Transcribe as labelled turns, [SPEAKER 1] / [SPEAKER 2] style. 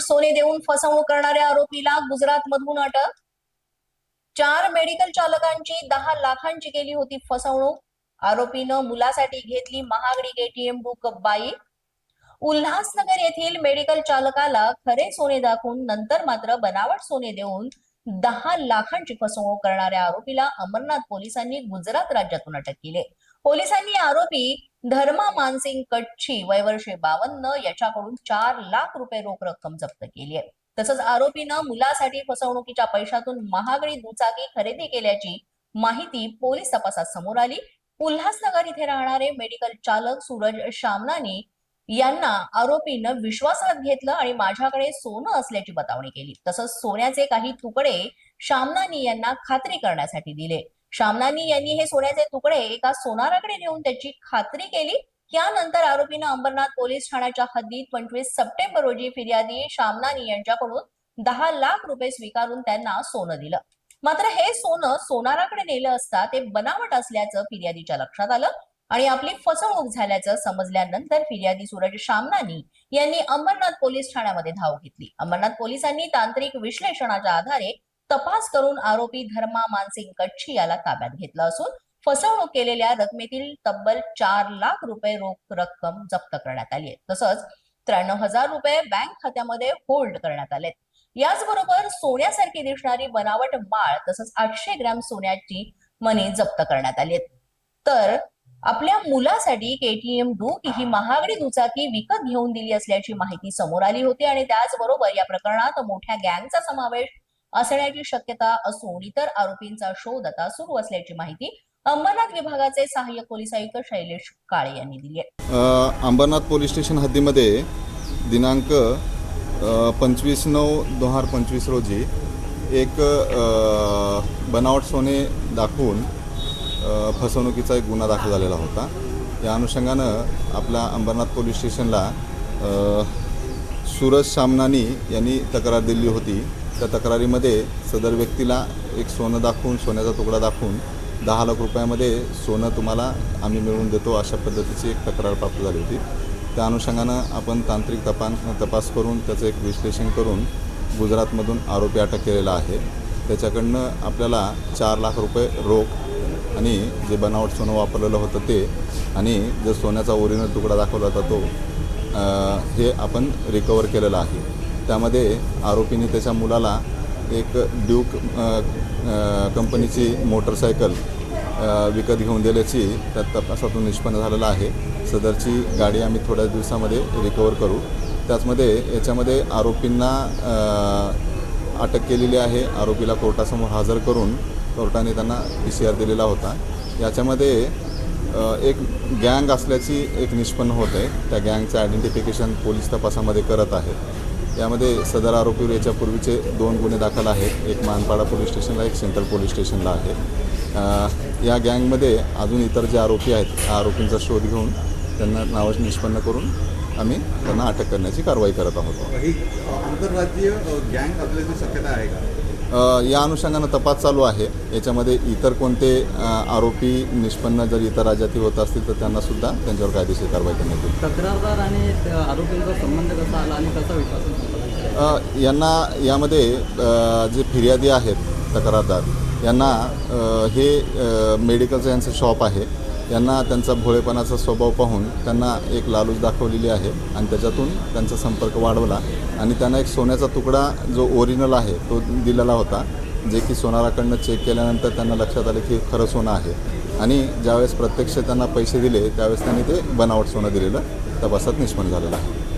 [SPEAKER 1] बनावट सोने देऊन फसवणूक करणाऱ्या आरोपीला गुजरात मधून अटक. चार मेडिकल चालकांची दहा लाखांची केली होती फसवणूक. आरोपीनं मुलासाठी घेतली महागडी एटीएम बुक बाई. उल्हासनगर येथील मेडिकल चालकाला खरे सोने दाखवून नंतर मात्र बनावट सोने देऊन दहा लाखांची फसवणूक करणाऱ्या आरोपीला अमरनाथ पोलिसांनी गुजरात राज्यातून अटक केली. पोलिसांनी आरोपी धर्मा मानसिंग कटची वयवर्षे बावन्न याच्याकडून चार लाख रुपये रोख रक्कम जप्त केली आहे. तसंच आरोपीनं मुलासाठी फसवणुकीच्या पैशातून महागडी दुचाकी खरेदी केल्याची माहिती पोलीस तपासात समोर आली. उल्हासनगर इथे राहणारे मेडिकल चालक सूरज शामनानी यांना आरोपीनं विश्वासात घेतलं आणि माझ्याकडे सोनं असल्याची बतावणी केली. तसंच सोन्याचे काही तुकडे शामनानी यांना खात्री करण्यासाठी दिले. शामनानी यांनी हे सोन्याचे तुकडे एका सोनाराकडे नेऊन त्याची खात्री केली. त्यानंतर आरोपीनं अंबरनाथ पोलीस ठाण्याच्या हद्दीत पंचवीस सप्टेंबर रोजी फिर्यादी शामनानी यांच्याकडून दहा लाख रुपये स्वीकारून त्यांना सोनं दिलं. मात्र हे सोनं सोनाराकडे नेलं असता ते बनावट असल्याचं फिर्यादीच्या लक्षात आलं आणि आपली फसवणूक झाल्याचं समजल्यानंतर फिर्यादी सूरज शामनानी यांनी अंबरनाथ पोलीस ठाण्यामध्ये धाव घेतली. अंबरनाथ पोलिसांनी तांत्रिक विश्लेषणाच्या आधारे तपास करून आरोपी धर्मा मानसिंग कच्छी याला ताब्यात घेतलं असून फसवणूक केलेल्या रकमेतील तब्बल चार लाख रुपये रोख रक्कम जप्त करण्यात आली आहे. तसंच त्र्याण्णव हजार रुपये बँक खात्यामध्ये होल्ड करण्यात आलेत. याचबरोबर सोन्यासारखी दिसणारी बनावट माळ तसंच आठशे ग्रॅम सोन्याची मनी जप्त करण्यात आली आहेत. तर आपल्या मुलासाठी केटीएम डूक ही महागडी दुचाकी विकत घेऊन दिली असल्याची माहिती समोर आली होती आणि त्याचबरोबर या प्रकरणात मोठ्या गँगचा समावेश असण्याची शक्यता असून इतर आरोपींचा शोध आता सुरू असल्याची माहिती अंबरनाथ विभागाचे सहाय्यक पोलीस आयुक्त शैलेश काळे यांनी दिली आहे.
[SPEAKER 2] अंबरनाथ पोलीस स्टेशन हद्दीमध्ये दिनांक पंचवीस नऊ दोन हजार पंचवीस रोजी एक बनावट सोने दाखवून फसवणुकीचा एक गुन्हा दाखल झालेला होता. या अनुषंगानं आपल्या अंबरनाथ पोलीस स्टेशनला सूरज शामनानी यांनी तक्रार दिली होती. त्या तक्रारीमध्ये सदर व्यक्तीला एक सोनं दाखवून सोन्याचा तुकडा दाखवून दहा लाख रुपयामध्ये सोनं तुम्हाला आम्ही मिळवून देतो अशा पद्धतीची एक तक्रार प्राप्त झाली होती. त्या अनुषंगानं आपण तांत्रिक तपान तपास करून त्याचं एक विश्लेषण करून गुजरातमधून आरोपी अटक केलेला आहे. त्याच्याकडनं आपल्याला चार लाख रुपये रोख आणि जे बनावट सोनं वापरलेलं होतं ते आणि जो सोन्याचा ओरिजिनल तुकडा दाखवला होता तो हे आपण रिकवर केलेलं आहे. त्यामध्ये आरोपीने त्याच्या मुलाला एक ड्यूक कंपनीची मोटरसायकल विकत घेऊन दिल्याची त्या तपासातून निष्पन्न झालेलं आहे. सदरची गाडी आम्ही थोड्या दिवसामध्ये रिकवर करू. त्याचमध्ये याच्यामध्ये आरोपींना अटक केलेली आहे. आरोपीला कोर्टासमोर हजर करून कोर्टाने त्यांना पी सी आर दिलेला होता. याच्यामध्ये एक गँग असल्याची एक निष्पन्न होत आहे. त्या गँगचं आयडेंटिफिकेशन पोलीस तपासामध्ये करत आहेत यामध्ये सदर आरोपीवर याच्यापूर्वीचे दोन गुन्हे दाखल आहेत. एक मानपाडा पोलीस स्टेशनला एक सेंट्रल पोलीस स्टेशनला आहे. या गँगमध्ये अजून इतर जे आरोपी आहेत त्या आरोपींचा शोध घेऊन त्यांना नावं निष्पन्न करून आम्ही त्यांना अटक करण्याची कारवाई करत आहोत.
[SPEAKER 3] आंतरराज्यीय गँग असल्याची शक्यता आहे का?
[SPEAKER 2] या अनुषंगानं तपास चालू आहे. याच्यामध्ये इतर कोणते आरोपी निष्पन्न जर इतर राज्यातील होत असतील तर त्यांनासुद्धा त्यांच्यावर कायदेशीर कारवाई करण्यात येईल.
[SPEAKER 4] तक्रारदार आणि आरोपींचा संबंध कसा आला आणि कसा विश्वास
[SPEAKER 2] यांना यामध्ये जे फिर्यादी आहेत तक्रारदार यांना हे मेडिकलचं यांचं शॉप आहे. यांना त्यांचा भोळेपणाचा स्वभाव पाहून त्यांना एक लालूच दाखवलेली आहे आणि त्याच्यातून त्यांचा संपर्क वाढवला. आणि त्यांना एक सोन्याचा तुकडा जो ओरिजिनल आहे तो दिलेला होता जे की सोनाराकडनं चेक केल्यानंतर त्यांना लक्षात आलं की खरं सोनं आहे. आणि ज्यावेळेस प्रत्यक्ष त्यांना पैसे दिले त्यावेळेस त्यांनी ते बनावट सोनं दिलेलं तपासात निष्पन्न झालेलं आहे.